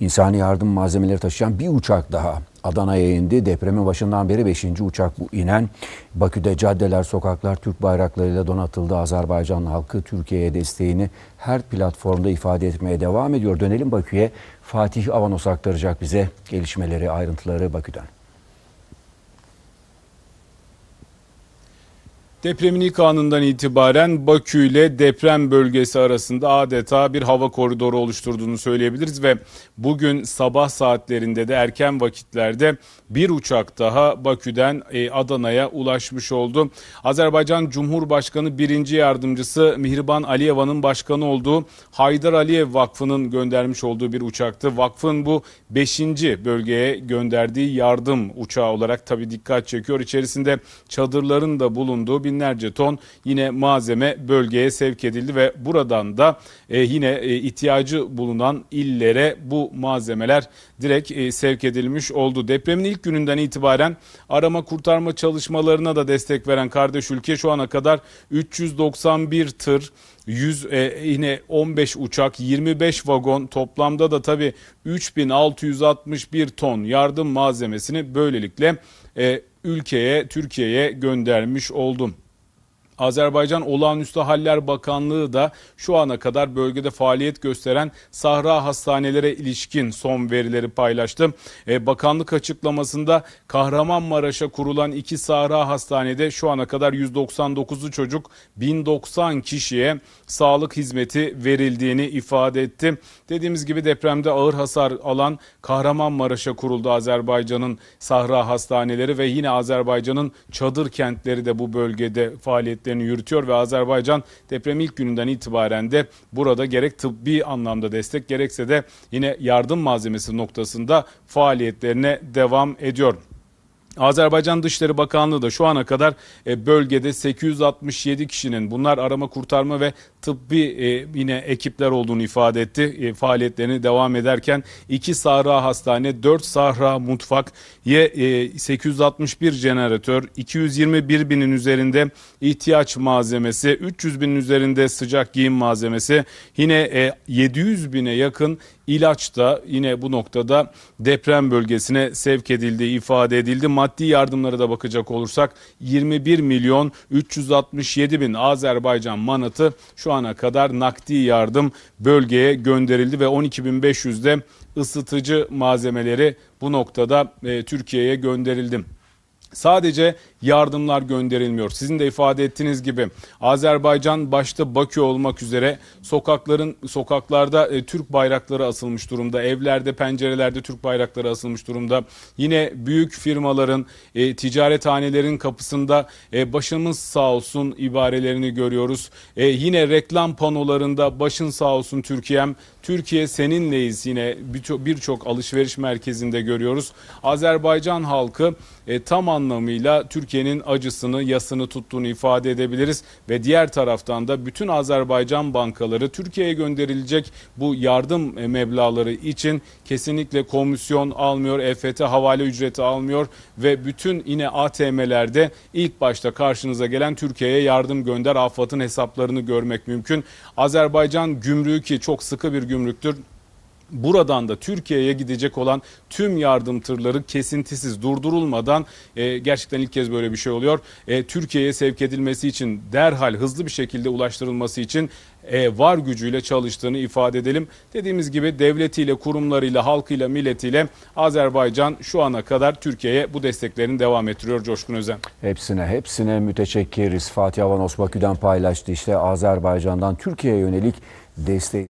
İnsani yardım malzemeleri taşıyan bir uçak daha Adana'ya indi. Depremin başından beri 5. uçak bu inen. Bakü'de caddeler, sokaklar Türk bayraklarıyla donatıldı. Azerbaycan halkı Türkiye'ye desteğini her platformda ifade etmeye devam ediyor. Dönelim Bakü'ye. Fatih Avanos aktaracak bize gelişmeleri, ayrıntıları Bakü'den. Depremin ilk anından itibaren Bakü ile deprem bölgesi arasında adeta bir hava koridoru oluşturduğunu söyleyebiliriz ve bugün sabah saatlerinde de erken vakitlerde bir uçak daha Bakü'den e, Adana'ya ulaşmış oldu. Azerbaycan Cumhurbaşkanı birinci yardımcısı Mihriban Aliyeva'nın başkanı olduğu Haydar Aliyev Vakfı'nın göndermiş olduğu bir uçaktı. Vakfın bu 5. bölgeye gönderdiği yardım uçağı olarak tabii dikkat çekiyor. İçerisinde çadırların da bulunduğu binlerce ton yine malzeme bölgeye sevk edildi ve buradan da e, yine e, ihtiyacı bulunan illere bu malzemeler direkt e, sevk edilmiş oldu. Depremin ilk gününden itibaren arama kurtarma çalışmalarına da destek veren kardeş ülke şu ana kadar 391 tır 100 e, yine 15 uçak 25 vagon toplamda da tabii 3661 ton yardım malzemesini böylelikle e, ülkeye Türkiye'ye göndermiş oldum. Azerbaycan Olağanüstü Haller Bakanlığı da şu ana kadar bölgede faaliyet gösteren Sahra hastanelere ilişkin son verileri paylaştı. Ee, bakanlık açıklamasında Kahramanmaraş'a kurulan iki Sahra hastanede şu ana kadar 199'u çocuk 1090 kişiye sağlık hizmeti verildiğini ifade etti. Dediğimiz gibi depremde ağır hasar alan Kahramanmaraş'a kuruldu Azerbaycan'ın Sahra hastaneleri ve yine Azerbaycan'ın çadır kentleri de bu bölgede faaliyet faaliyetlerini yürütüyor ve Azerbaycan deprem ilk gününden itibaren de burada gerek tıbbi anlamda destek gerekse de yine yardım malzemesi noktasında faaliyetlerine devam ediyor. Azerbaycan Dışişleri Bakanlığı da şu ana kadar e, bölgede 867 kişinin bunlar arama kurtarma ve tıbbi e, yine ekipler olduğunu ifade etti. E, faaliyetlerini devam ederken 2 Sahra Hastane, 4 Sahra Mutfak, 861 jeneratör, 221 binin üzerinde ihtiyaç malzemesi, 300 binin üzerinde sıcak giyim malzemesi, yine 700 bine yakın ilaç da yine bu noktada deprem bölgesine sevk edildiği ifade edildi. Maddi yardımlara da bakacak olursak 21 milyon 367 bin Azerbaycan manatı şu ana kadar nakdi yardım bölgeye gönderildi ve 12.500'de ısıtıcı malzemeleri bu noktada e, Türkiye'ye gönderildi. Sadece yardımlar gönderilmiyor. Sizin de ifade ettiğiniz gibi Azerbaycan başta Bakü olmak üzere sokakların sokaklarda e, Türk bayrakları asılmış durumda. Evlerde, pencerelerde Türk bayrakları asılmış durumda. Yine büyük firmaların, e, ticarethanelerin kapısında e, başımız sağ olsun ibarelerini görüyoruz. E, yine reklam panolarında başın sağ olsun Türkiye'm, Türkiye seninleyiz yine birçok alışveriş merkezinde görüyoruz. Azerbaycan halkı e, tam anlamıyla Türkiye'nin acısını, yasını tuttuğunu ifade edebiliriz ve diğer taraftan da bütün Azerbaycan bankaları Türkiye'ye gönderilecek bu yardım meblaları için kesinlikle komisyon almıyor, EFT havale ücreti almıyor ve bütün yine ATM'lerde ilk başta karşınıza gelen Türkiye'ye yardım gönder AFAD'ın hesaplarını görmek mümkün. Azerbaycan gümrüğü ki çok sıkı bir gümrüktür buradan da Türkiye'ye gidecek olan tüm yardım tırları kesintisiz durdurulmadan e, gerçekten ilk kez böyle bir şey oluyor. E, Türkiye'ye sevk edilmesi için derhal hızlı bir şekilde ulaştırılması için e, var gücüyle çalıştığını ifade edelim. Dediğimiz gibi devletiyle, kurumlarıyla, halkıyla, milletiyle Azerbaycan şu ana kadar Türkiye'ye bu desteklerini devam ettiriyor Coşkun Özen. Hepsine hepsine müteşekkiriz. Fatih Avanos Bakü'den paylaştı. İşte Azerbaycan'dan Türkiye'ye yönelik destek.